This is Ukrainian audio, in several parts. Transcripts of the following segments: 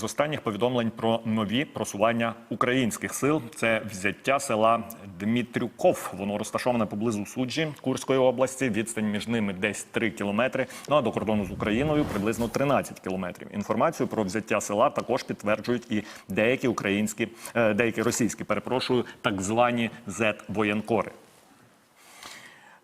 з останніх повідомлень про нові просування українських сил це взяття села Дмитрюков. Воно розташоване поблизу суджі Курської області. Відстань між ними десь 3 кілометри. Ну а до кордону з Україною приблизно 13 кілометрів. Інформацію про взяття села також підтверджують і деякі українські, е, деякі російські, перепрошую, так звані зет-воєнкори.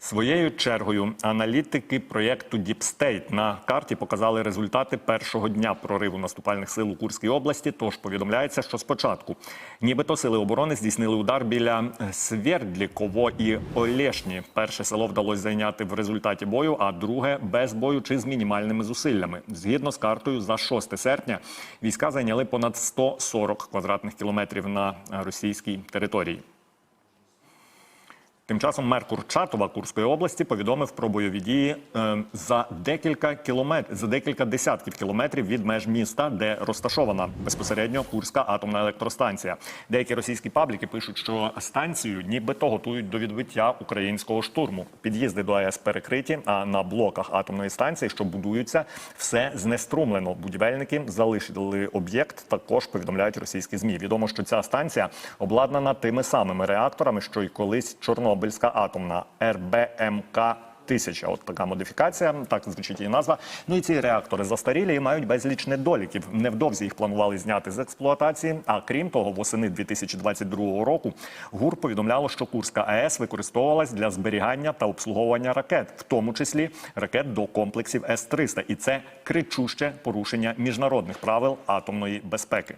Своєю чергою аналітики проєкту State на карті показали результати першого дня прориву наступальних сил у Курській області. Тож повідомляється, що спочатку, нібито сили оборони здійснили удар біля Свердліково і Олешні. Перше село вдалося зайняти в результаті бою, а друге без бою чи з мінімальними зусиллями. Згідно з картою, за 6 серпня війська зайняли понад 140 квадратних кілометрів на російській території. Тим часом мер Курчатова Курської області повідомив про бойові дії е, за декілька кілометрів за декілька десятків кілометрів від меж міста, де розташована безпосередньо Курська атомна електростанція. Деякі російські пабліки пишуть, що станцію нібито готують до відбиття українського штурму. Під'їзди до АЕС перекриті. А на блоках атомної станції, що будуються, все знеструмлено. Будівельники залишили об'єкт. Також повідомляють російські змі. Відомо, що ця станція обладнана тими самими реакторами, що й колись Чорнобильська атомна РБМК. Тисяча, от така модифікація, так звучить її назва. Ну і ці реактори застарілі і мають безліч недоліків. Невдовзі їх планували зняти з експлуатації. А крім того, восени 2022 року ГУР повідомляло, що Курська АЕС використовувалась для зберігання та обслуговування ракет, в тому числі ракет до комплексів С-300. І це кричуще порушення міжнародних правил атомної безпеки.